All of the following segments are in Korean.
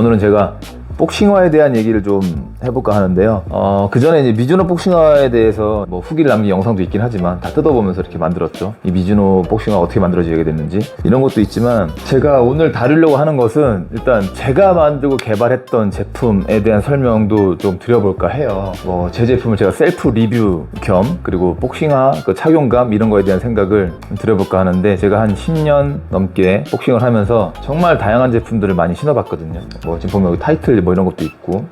오늘은 제가 복싱화에 대한 얘기를 좀 해볼까 하는데요. 어, 그 전에 이제 미즈노 복싱화에 대해서 뭐 후기를 남긴 영상도 있긴 하지만 다 뜯어보면서 이렇게 만들었죠. 이 미즈노 복싱화 어떻게 만들어지게 됐는지 이런 것도 있지만 제가 오늘 다루려고 하는 것은 일단 제가 만들고 개발했던 제품에 대한 설명도 좀 드려볼까 해요. 뭐 제 제품을 제가 셀프 리뷰 겸 그리고 복싱화 그 착용감 이런 거에 대한 생각을 좀 드려볼까 하는데 제가 한 10년 넘게 복싱을 하면서 정말 다양한 제품들을 많이 신어봤거든요. 뭐 지금 보면 타이틀 뭐 이런 것도 있고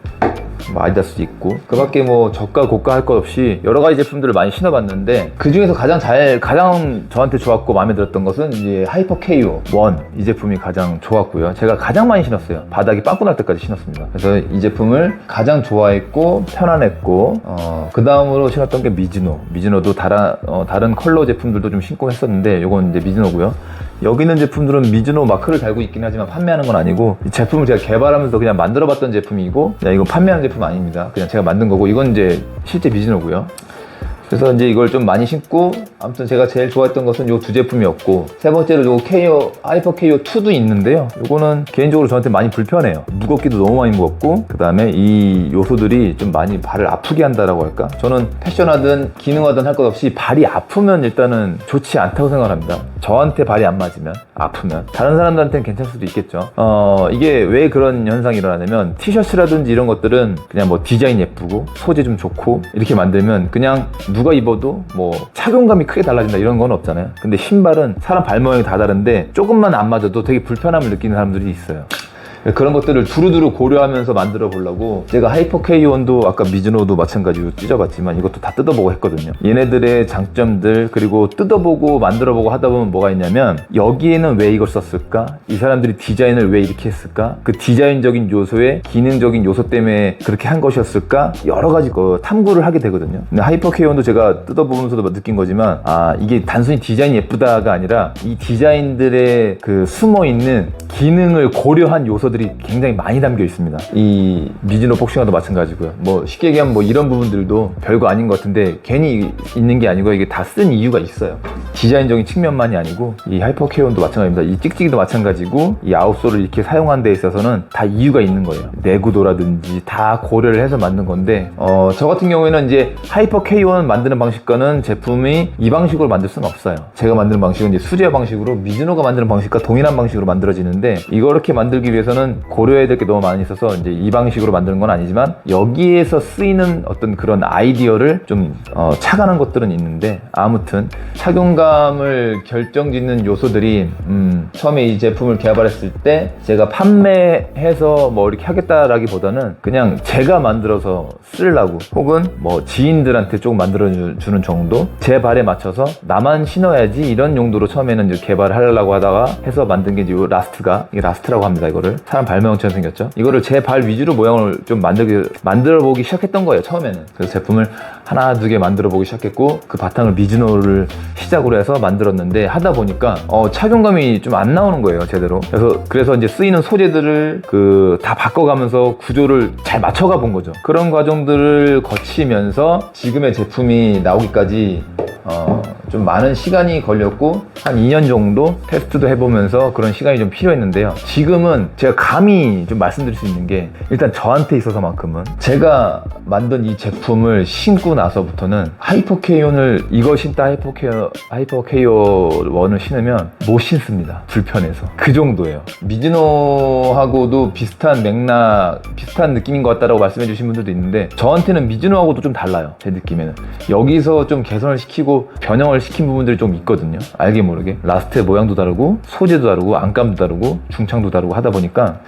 뭐 아디다스도 있고. 그 밖에 뭐 저가 고가 할 것 없이 여러 가지 제품들을 많이 신어봤는데 그 중에서 가장 잘 가장 저한테 좋았고 마음에 들었던 것은 이제 하이퍼 KO 1이 제품이 가장 좋았고요. 제가 가장 많이 신었어요. 바닥이 빵꾸 날 때까지 신었습니다. 그래서 이 제품을 가장 좋아했고 편안했고 어, 그 다음으로 신었던 게 미즈노. 미즈노도 다른 어, 다른 컬러 제품들도 좀 신고 했었는데 이건 이제 미즈노고요 여기 있는 제품들은 미즈노 마크를 달고 있긴 하지만 판매하는 건 아니고 이 제품을 제가 개발하면서 그냥 만들어봤던 제품이고 야, 이건 판매하는 제품 아닙니다. 그냥 제가 만든 거고 이건 이제 실제 미즈노고요. 그래서 이제 이걸 좀 많이 신고 아무튼 제가 제일 좋아했던 것은 이두 제품이었고 세 번째로 요 KO 하이퍼 KO 2도 있는데요. 요거는 개인적으로 저한테 많이 불편해요. 무겁기도 너무 많이 무겁고 그 다음에 이 요소들이 좀 많이 발을 아프게 한다라고 할까? 저는 패션하든 기능하든 할 것 없이 발이 아프면 일단은 좋지 않다고 생각합니다. 저한테 발이 안 맞으면 아프면 다른 사람들한테는 괜찮을 수도 있겠죠. 어 이게 왜 그런 현상이 일어나냐면 티셔츠라든지 이런 것들은 그냥 뭐 디자인 예쁘고 소재 좀 좋고 이렇게 만들면 그냥 누가 입어도 뭐 착용감이 크게 달라진다 이런 건 없잖아요. 근데 신발은 사람 발 모양이 다 다른데 조금만 안 맞아도 되게 불편함을 느끼는 사람들이 있어요. 그런 것들을 두루두루 고려하면서 만들어 보려고 제가 하이퍼 K1도 아까 미즈노도 마찬가지로 찢어봤지만 이것도 다 뜯어보고 했거든요. 얘네들의 장점들 그리고 뜯어보고 만들어보고 하다 보면 뭐가 있냐면 여기에는 왜 이걸 썼을까? 이 사람들이 디자인을 왜 이렇게 했을까? 그 디자인적인 요소에 기능적인 요소 때문에 그렇게 한 것이었을까? 여러 가지 거 탐구를 하게 되거든요. 근데 하이퍼 K1도 제가 뜯어보면서도 느낀 거지만 아 이게 단순히 디자인이 예쁘다가 아니라 이 디자인들의 그 숨어 있는 기능을 고려한 요소들 이 굉장히 많이 담겨 있습니다. 이 미즈노 복싱화도 마찬가지고요. 뭐 쉽게 얘기하면 뭐 이런 부분들도 별거 아닌 것 같은데 괜히 있는 게 아니고 이게 다 쓴 이유가 있어요. 디자인적인 측면만이 아니고 이 하이퍼 케온도 마찬가지입니다. 이 찍찍이도 마찬가지고 이 아웃솔을 이렇게 사용한 데 있어서는 다 이유가 있는 거예요. 내구도라든지 다 고려를 해서 만든 건데 어, 저 같은 경우에는 이제 하이퍼 K1 만드는 방식과는 제품이 이 방식으로 만들 수는 없어요. 제가 만드는 방식은 이제 수제 방식으로 미즈노가 만드는 방식과 동일한 방식으로 만들어지는데 이렇게 만들기 위해서는 고려해야 될 게 너무 많이 있어서 이제 이 방식으로 만드는 건 아니지만 여기에서 쓰이는 어떤 그런 아이디어를 좀 어, 차가는 것들은 있는데 아무튼 착용감을 결정짓는 요소들이 음, 처음에 이 제품을 개발했을 때 제가 판매해서 뭐 이렇게 하겠다라기보다는 그냥 제가 만들어서 쓰려고 혹은 뭐 지인들한테 조금 만들어 주는 정도? 제 발에 맞춰서 나만 신어야지 이런 용도로 처음에는 이제 개발을 하려고 하다가 해서 만든 게 이제 요 라스트가 이게 라스트라고 합니다 이거를 사람 발 모양처럼 생겼죠. 이거를 제 발 위주로 모양을 좀 만들기 만들어 보기 시작했던 거예요 처음에는. 그래서 제품을 하나 두 개 만들어 보기 시작했고 그 바탕을 미즈노를 시작으로 해서 만들었는데 하다 보니까 어, 착용감이 좀 안 나오는 거예요 제대로. 그래서 그래서 이제 쓰이는 소재들을 그 다 바꿔가면서 구조를 잘 맞춰가 본 거죠. 그런 과정들을 거치면서 지금의 제품이 나오기까지 어, 좀 많은 시간이 걸렸고 한 2년 정도 테스트도 해보면서 그런 시간이 좀 필요했는데요. 지금은 제가 감히 좀 말씀드릴 수 있는 게 일단 저한테 있어서만큼은 제가 만든 이 제품을 신고 나서부터는 하이퍼 케이온을 이거 신다 하이퍼 케어 하이퍼 케이오 원을 신으면 못 신습니다. 불편해서 그 정도예요. 미즈노하고도 비슷한 맥락 비슷한 느낌인 것 같다라고 말씀해 주신 분들도 있는데 저한테는 미즈노하고도 좀 달라요. 제 느낌에는 여기서 좀 개선을 시키고 변형을 시킨 부분들이 좀 있거든요. 알게 모르게 라스트의 모양도 다르고 소재도 다르고 안감도 다르고 중창도 다르고 하다 보니까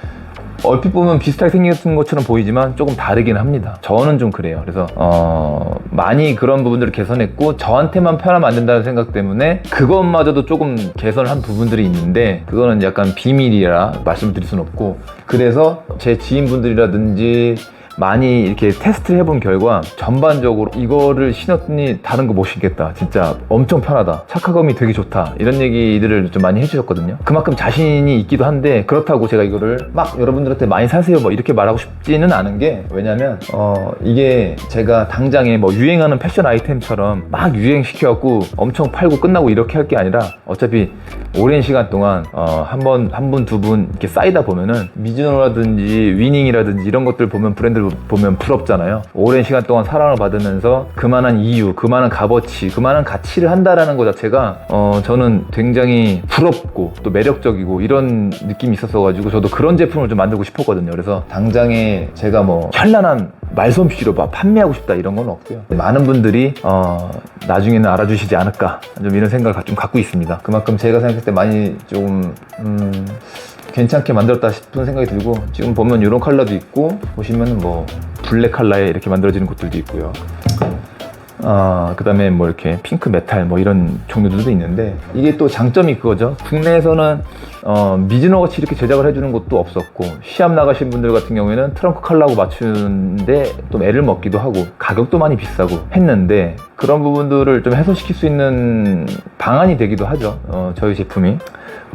얼핏 보면 비슷하게 생긴 것처럼 보이지만 조금 다르긴 합니다. 저는 좀 그래요. 그래서 어, 많이 그런 부분들을 개선했고 저한테만 편하면 안 된다는 생각 때문에 그것마저도 조금 개선을 한 부분들이 있는데 그거는 약간 비밀이라 말씀을 드릴 수는 없고 그래서 제 지인분들이라든지 많이 이렇게 테스트를 해본 결과 전반적으로 이거를 신었더니 다른 거 못 신겠다. 진짜 엄청 편하다. 착화감이 되게 좋다. 이런 얘기들을 좀 많이 해주셨거든요. 그만큼 자신이 있기도 한데 그렇다고 제가 이거를 막 여러분들한테 많이 사세요 뭐 이렇게 말하고 싶지는 않은 게 왜냐면 어 이게 제가 당장에 뭐 유행하는 패션 아이템처럼 막 유행시켜갖고 엄청 팔고 끝나고 이렇게 할 게 아니라 어차피 오랜 시간 동안 어, 한 번, 한 분, 두 분 이렇게 쌓이다 보면은 미즈노라든지 위닝이라든지 이런 것들 보면 브랜드를 보면 부럽잖아요. 오랜 시간 동안 사랑을 받으면서 그만한 이유, 그만한 값어치, 그만한 가치를 한다라는 것 자체가 어, 저는 굉장히 부럽고 또 매력적이고 이런 느낌이 있었어가지고 저도 그런 제품을 좀 만들고 싶었거든요. 그래서 당장에 제가 뭐 현란한 말솜씨로 막 판매하고 싶다 이런 건 없고요. 많은 분들이 어, 나중에는 알아주시지 않을까 좀 이런 생각을 좀 갖고 있습니다. 그만큼 제가 생각했을 때 많이 조금 음, 괜찮게 만들었다 싶은 생각이 들고 지금 보면 이런 컬러도 있고 보시면은 뭐 블랙 컬러에 이렇게 만들어지는 것들도 있고요. 아, 그 다음에 뭐 이렇게 핑크 메탈 뭐 이런 종류들도 있는데 이게 또 장점이 그거죠. 국내에서는 어, 미즈노 같이 이렇게 제작을 해주는 것도 없었고 시합 나가신 분들 같은 경우에는 트렁크 컬러하고 맞추는데 좀 애를 먹기도 하고 가격도 많이 비싸고 했는데 그런 부분들을 좀 해소시킬 수 있는 방안이 되기도 하죠. 어, 저희 제품이.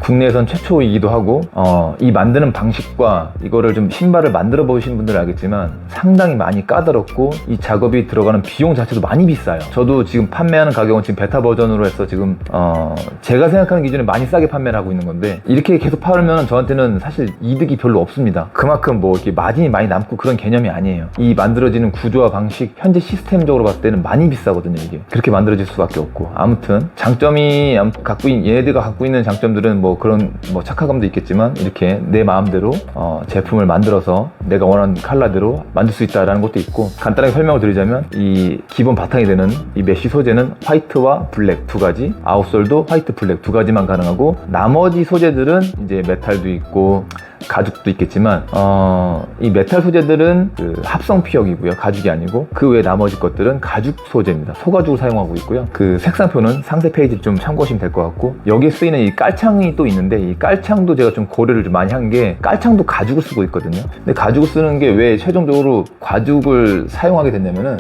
국내에선 최초이기도 하고 어, 이 만드는 방식과 이거를 좀 신발을 만들어 보신 분들은 알겠지만 상당히 많이 까다롭고 이 작업이 들어가는 비용 자체도 많이 비싸요. 저도 지금 판매하는 가격은 지금 베타 버전으로 해서 지금 어, 제가 생각하는 기준에 많이 싸게 판매를 하고 있는 건데 이렇게 계속 팔면 저한테는 사실 이득이 별로 없습니다. 그만큼 뭐 이렇게 마진이 많이 남고 그런 개념이 아니에요. 이 만들어지는 구조와 방식 현재 시스템적으로 봤을 때는 많이 비싸거든요 이게. 그렇게 만들어질 수밖에 없고. 아무튼 장점이 갖고 있, 얘네들가 갖고 있는 장점들은 뭐 그런 뭐 착화감도 있겠지만 이렇게 내 마음대로 어, 제품을 만들어서 내가 원하는 컬러대로 만들 수 있다라는 것도 있고 간단하게 설명을 드리자면 이 기본 바탕이 되는 이 메쉬 소재는 화이트와 블랙 두 가지 아웃솔도 화이트 블랙 두 가지만 가능하고 나머지 소재들은 이제 메탈도 있고 가죽도 있겠지만 어, 이 메탈 소재들은 그 합성 피혁이고요 가죽이 아니고. 그 외 나머지 것들은 가죽 소재입니다. 소가죽을 사용하고 있고요. 그 색상표는 상세 페이지를 좀 참고하시면 될 것 같고 여기에 쓰이는 이 깔창 이 또 있는데 이 깔창도 제가 좀 고려를 좀 많이 한 게 깔창도 가죽을 쓰고 있거든요. 근데 가죽을 쓰는 게 왜 최종적으로 가죽을 사용하게 됐냐면은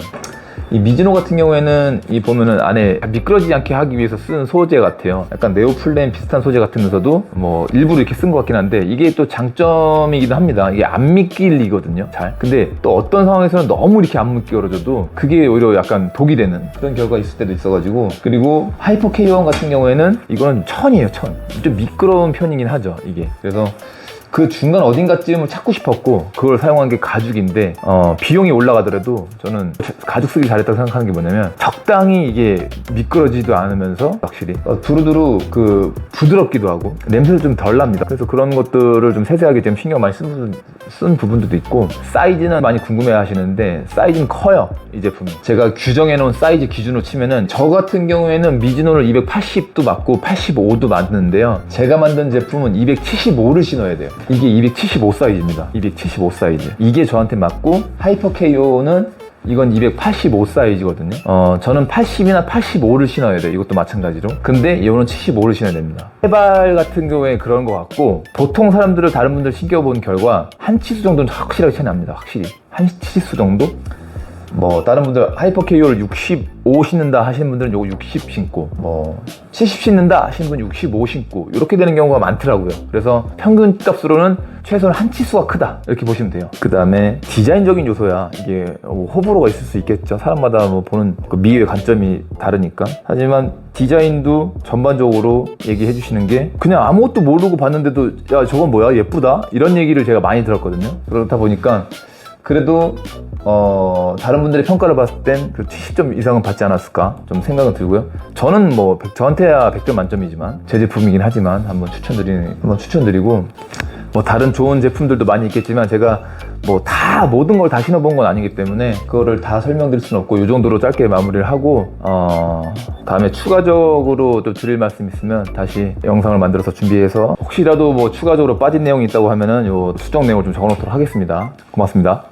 이 미즈노 같은 경우에는 이 보면은 안에 미끄러지지 않게 하기 위해서 쓴 소재 같아요. 약간 네오플레인 비슷한 소재 같으면서도 뭐 일부러 이렇게 쓴 것 같긴 한데 이게 또 장점이기도 합니다. 이게 안 미끼리거든요. 잘. 근데 또 어떤 상황에서는 너무 이렇게 안 미끼어져도 그게 오히려 약간 독이 되는 그런 결과가 있을 때도 있어가지고 그리고 하이퍼 K1 같은 경우에는 이거는 천이에요. 천. 좀 미끄러운 편이긴 하죠. 이게. 그래서 그 중간 어딘가쯤을 찾고 싶었고 그걸 사용한 게 가죽인데 어, 비용이 올라가더라도 저는 가죽 쓰기 잘했다고 생각하는 게 뭐냐면 적당히 이게 미끄러지도 않으면서 확실히 어, 두루두루 그 부드럽기도 하고 냄새도 좀 덜 납니다. 그래서 그런 것들을 좀 세세하게 좀 신경 많이 쓴, 쓴 부분들도 있고 사이즈는 많이 궁금해 하시는데 사이즈는 커요 이 제품이 제가 규정해 놓은 사이즈 기준으로 치면은 저 같은 경우에는 미즈노를 280도 맞고 85도 맞는데요. 제가 만든 제품은 275를 신어야 돼요 이게 275 사이즈입니다 275 사이즈 이게 저한테 맞고 하이퍼 KO는 이건 285 사이즈거든요. 어, 저는 80이나 85를 신어야 돼요. 이것도 마찬가지로. 근데 이거는 75를 신어야 됩니다. 해발 같은 경우에 그런 것 같고, 보통 사람들을 다른 분들 신겨본 결과, 한 치수 정도는 확실하게 차이 납니다. 확실히. 한 치수 정도? 뭐 다른 분들 하이퍼 KO를 65 신는다 하시는 분들은 요거 60 신고 뭐 70 신는다 하시는 분 65 신고 이렇게 되는 경우가 많더라고요. 그래서 평균 값으로는 최소한 한 치수가 크다. 이렇게 보시면 돼요. 그 다음에 디자인적인 요소야. 이게 뭐 호불호가 있을 수 있겠죠. 사람마다 뭐 보는 그 미의 관점이 다르니까. 하지만 디자인도 전반적으로 얘기해 주시는 게 그냥 아무것도 모르고 봤는데도 야 저건 뭐야? 예쁘다? 이런 얘기를 제가 많이 들었거든요. 그렇다 보니까 그래도 어, 다른 분들의 평가를 봤을 땐그 70점 이상은 받지 않았을까 좀 생각은 들고요. 저는 뭐 백- 저한테야 100점 만점이지만 제 제품이긴 하지만 한번 추천드리는 한번 추천드리고 뭐 다른 좋은 제품들도 많이 있겠지만 제가 뭐 다 모든 걸 다 신어본 건 아니기 때문에 그거를 다 설명드릴 수는 없고 이 정도로 짧게 마무리를 하고 어, 다음에 추가적으로 또 드릴 말씀 있으면 다시 영상을 만들어서 준비해서 혹시라도 뭐 추가적으로 빠진 내용이 있다고 하면은 요 수정 내용을 좀 적어놓도록 하겠습니다. 고맙습니다.